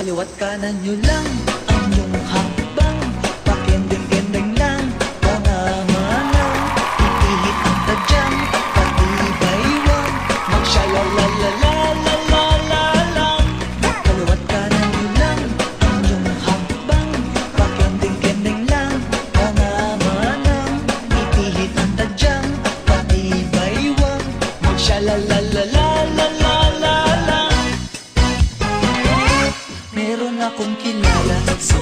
kaliwat kanan nyo lang ang iyong la la la la la la la la Meron akong kilala. sa